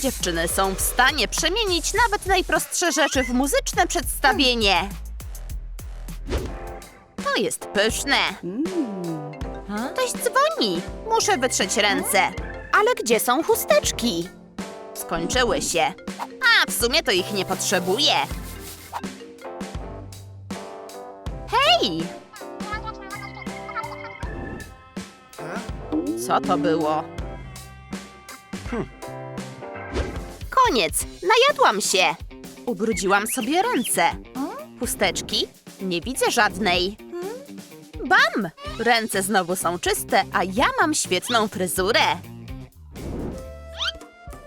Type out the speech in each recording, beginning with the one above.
Dziewczyny są w stanie przemienić nawet najprostsze rzeczy w muzyczne przedstawienie. To jest pyszne. Ktoś dzwoni. Muszę wytrzeć ręce. Ale gdzie są chusteczki? Skończyły się. A, w sumie to ich nie potrzebuję. Hej! Co to było? Koniec! Najadłam się! Ubrudziłam sobie ręce. Chusteczki? Nie widzę żadnej. Bam! Ręce znowu są czyste, a ja mam świetną fryzurę.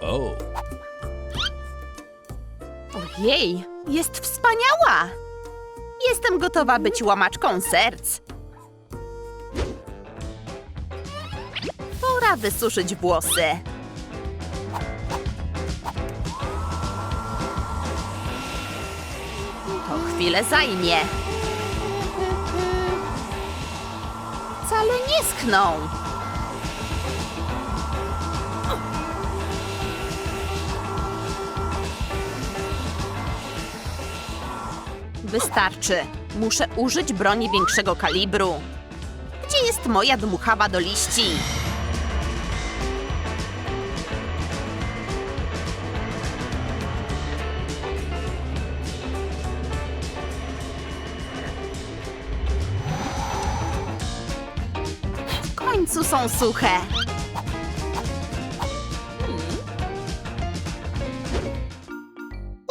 Oh. Ojej, jest wspaniała! Jestem gotowa być łamaczką serc. Pora wysuszyć włosy. To chwilę zajmie. Wcale nie schną. Wystarczy. Muszę użyć broni większego kalibru. Gdzie jest moja dmuchawa do liści? Są suche.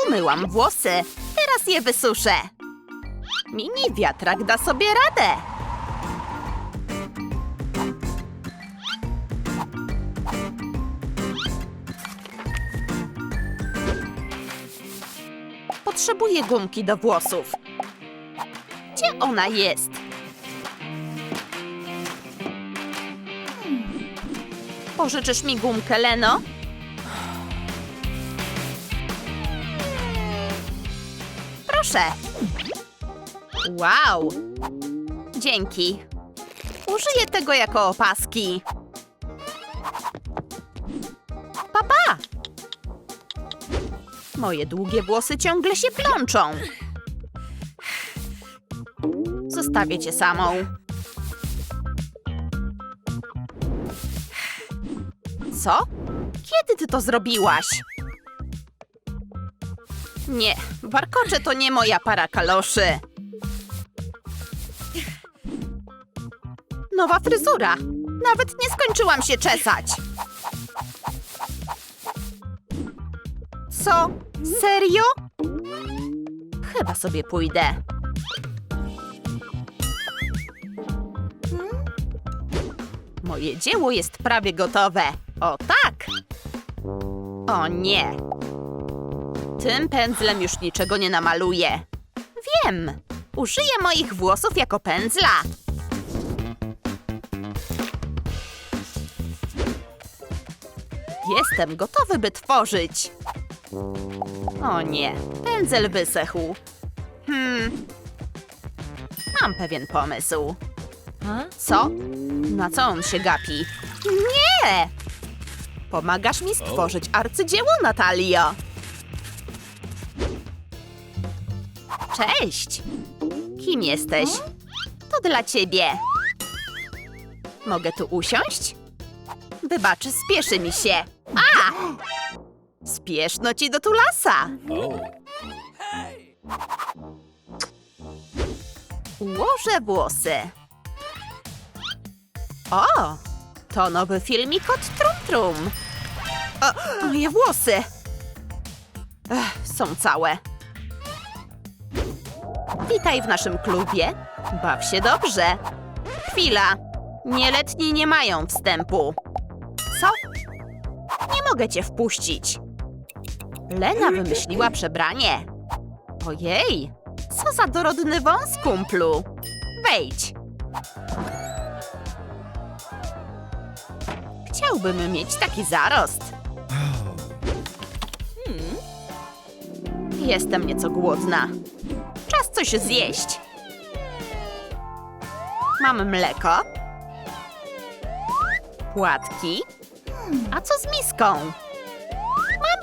Umyłam włosy. Teraz je wysuszę. Mini wiatrak da sobie radę. Potrzebuję gumki do włosów. Gdzie ona jest? Pożyczysz mi gumkę, Leno? Proszę. Wow! Dzięki. Użyję tego jako opaski. Papa! Moje długie włosy ciągle się plączą. Zostawię cię samą. Co? Kiedy ty to zrobiłaś? Nie, warkocze to nie moja para kaloszy. Nowa fryzura. Nawet nie skończyłam się czesać. Co? Serio? Chyba sobie pójdę. Moje dzieło jest prawie gotowe. O tak! O nie! Tym pędzlem już niczego nie namaluję. Wiem! Użyję moich włosów jako pędzla. Jestem gotowy, by tworzyć. O nie, pędzel wysechł. Hmm. Mam pewien pomysł. Co? Na co on się gapi? Nie! Pomagasz mi stworzyć arcydzieło, Natalio. Cześć! Kim jesteś? To dla ciebie. Mogę tu usiąść? Wybacz, spieszy mi się. A! Spieszno ci do tulasa. Ułożę włosy. O! To nowy filmik od Trum Trum. O, moje włosy! Ech, są całe. Witaj w naszym klubie. Baw się dobrze. Chwila. Nieletni nie mają wstępu. Co? Nie mogę cię wpuścić. Lena wymyśliła przebranie. Ojej, co za dorodny wąs, kumplu. Wejdź. Chciałbym mieć taki zarost. Hmm. Jestem nieco głodna. Czas coś zjeść. Mam mleko. Płatki. A co z miską?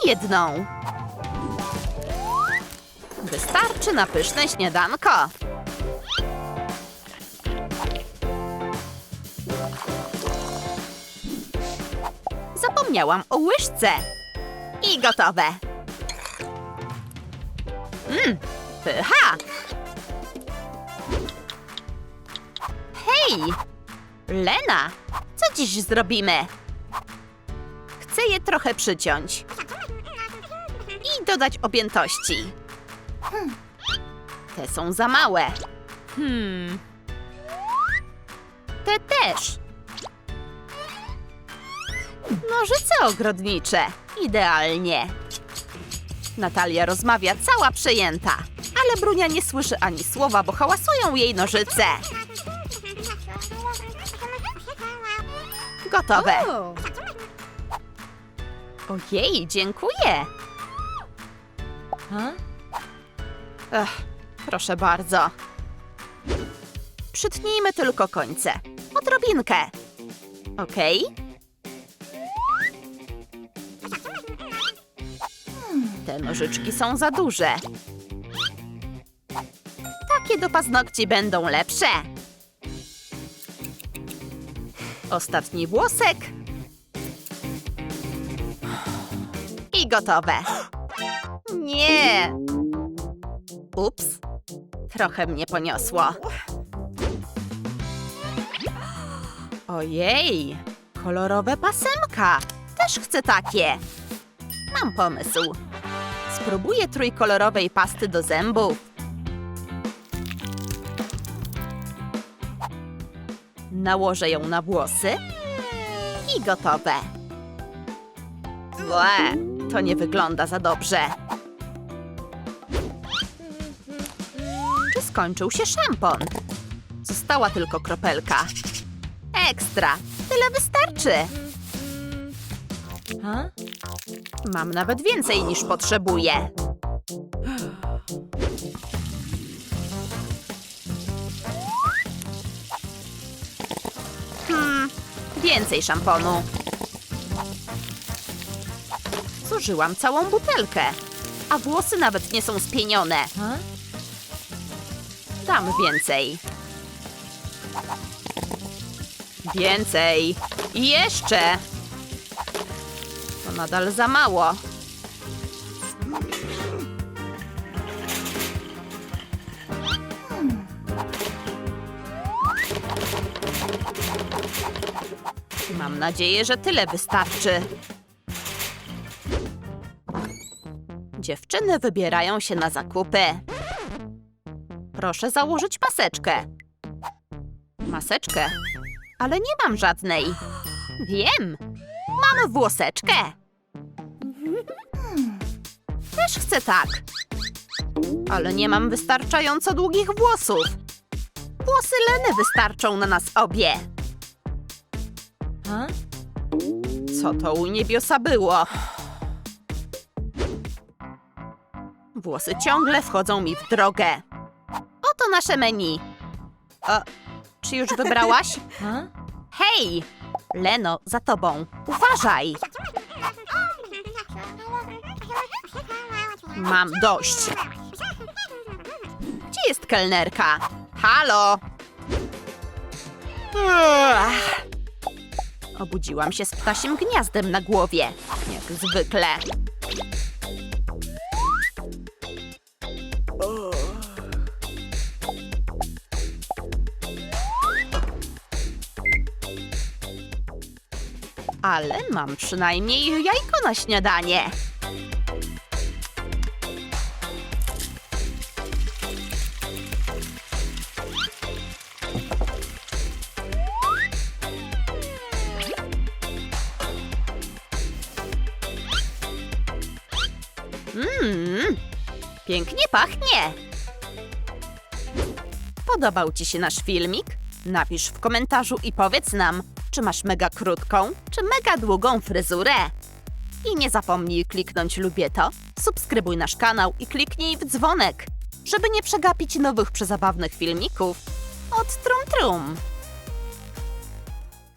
jedną. Wystarczy na pyszne śniadanko. Zapomniałam o łyżce. I gotowe. Mmm, pycha. Hej! Lena, co dziś zrobimy? Chcę je trochę przyciąć. I dodać objętości. Te są za małe. Hmm. Te też. Nożyce ogrodnicze. Idealnie. Natalia rozmawia cała przejęta, ale Brunia nie słyszy ani słowa, bo hałasują jej nożyce. Gotowe. Ojej, dziękuję. Ech, proszę bardzo. Przytnijmy tylko końce. Odrobinkę. Okej? Te nożyczki są za duże. Takie do paznokci będą lepsze. Ostatni włosek. I gotowe. Nie. Ups. Trochę mnie poniosło. Ojej, kolorowe pasemka. Też chcę takie. Mam pomysł. Spróbuję trójkolorowej pasty do zębów. Nałożę ją na włosy i gotowe. Ble, to nie wygląda za dobrze. Czy skończył się szampon? Została tylko kropelka. Ekstra! Tyle wystarczy. Mam nawet więcej niż potrzebuję. Hmm, więcej szamponu. Zużyłam całą butelkę, a włosy nawet nie są spienione. Dam więcej. Więcej. I jeszcze. Nadal za mało. Mam nadzieję, że tyle wystarczy. Dziewczyny wybierają się na zakupy. Proszę założyć maseczkę. Maseczkę? Ale nie mam żadnej. Wiem. Mam włoseczkę. Też chcę tak. Ale nie mam wystarczająco długich włosów. Włosy Leny wystarczą na nas obie. Co to u niebiosa było? Włosy ciągle wchodzą mi w drogę. Oto nasze menu. O, czy już wybrałaś? Hej! Leno, za tobą. Uważaj! Mam dość. Gdzie jest kelnerka? Halo! Obudziłam się z ptasim gniazdem na głowie. Jak zwykle. Ale mam przynajmniej jajko na śniadanie. Pięknie pachnie. Podobał Ci się nasz filmik? Napisz w komentarzu i powiedz nam, czy masz mega krótką, czy mega długą fryzurę. I nie zapomnij kliknąć lubię to, subskrybuj nasz kanał i kliknij w dzwonek, żeby nie przegapić nowych przezabawnych filmików od Trum Trum.